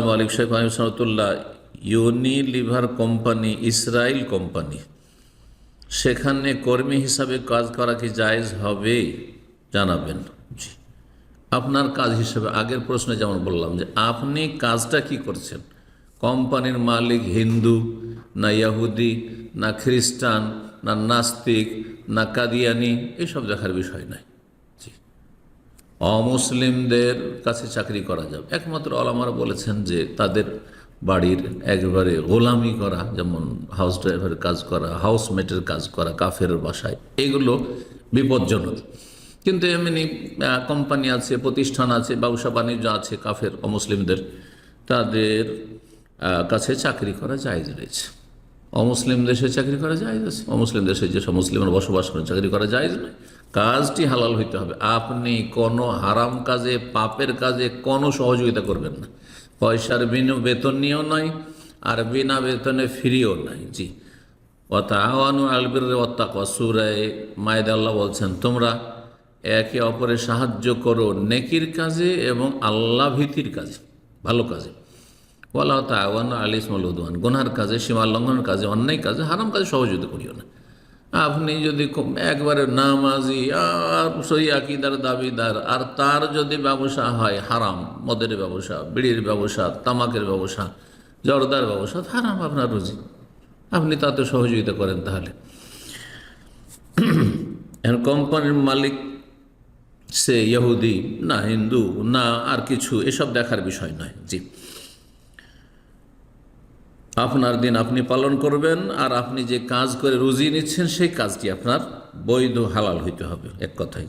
আসসালামু আলাইকুম, Sheikh Alim Samatullah Unilever company Israel company, সেখানে কর্মী হিসাবে কাজ করা কি জায়েজ হবে জানাবেন। আপনার কাজ হিসেবে আগের প্রশ্নে যেমন বললাম যে, আপনি কাজটা কি করছেন? কোম্পানির মালিক হিন্দু, না ইয়াহুদি না খ্রিস্টান, না নাস্তিক, না কাদিয়ানি, এসব দেখার বিষয় নয় অমুসলিমদের কাছে চাকরি করা যাবে। একমাত্র আলামারা বলেছেন যে তাদের বাড়ির একবারে গোলামি করা, যেমন হাউস ড্রাইভারের কাজ করা হাউসমেটের কাজ করা, কাফের বাসায়, এগুলো বিপজ্জনক। কিন্তু এমনি কোম্পানি আছে, প্রতিষ্ঠান আছে, ব্যবসা বাণিজ্য আছে, কাফের, অমুসলিমদের, তাদের কাছে চাকরি করা জায়জ রয়েছে। অমুসলিম দেশে চাকরি করা যায় আছে। অমুসলিম দেশে যেসব মুসলিমের বসবাস করেন, চাকরি করা যায় নয়। কাজটি হালাল হইতে হবে। আপনি কোনো হারাম কাজে, পাপের কাজে কোনো সহযোগিতা করবেন না। পয়সার বিনু বেতন নিয়েও নয়, আর বিনা বেতনে ফ্রিও নাই জি। ওয়াতাওয়ানু আলবির ওয়াত্তাকা সুরায় মায়দাল্লাহ বলছেন, তোমরা একে অপরের সাহায্য করো নেকির কাজে এবং আল্লাহ ভীতির কাজে, ভালো কাজে। ওয়ালা তাওয়ান আলিসমুল উদওয়ান। গুনহার কাজে, সীমা লঙ্ঘনের কাজে, অন্যায় কাজে, হারাম কাজে সহযোগিতা করিও না। আপনি যদি একবারে নামাজি, আর সই আকিদার দাবিদার, আর তার যদি ব্যবসা হয় হারাম, মদের ব্যবসা, বিড়ির ব্যবসা, তামাকের ব্যবসা, জর্দার ব্যবসা, হারাম আপনার রুজি। আপনি তাতে সহযোগিতা করেন তাহলে। কোম্পানির মালিক সে ইহুদি, না হিন্দু, না আর কিছু, এসব দেখার বিষয় নয়। জি। আপনার দিন আপনি পালন করবেন আর আপনি যে কাজ করে রুজি নিচ্ছেন, সেই কাজটি আপনার বৈধ হালাল হইতে হবে, এক কথায়।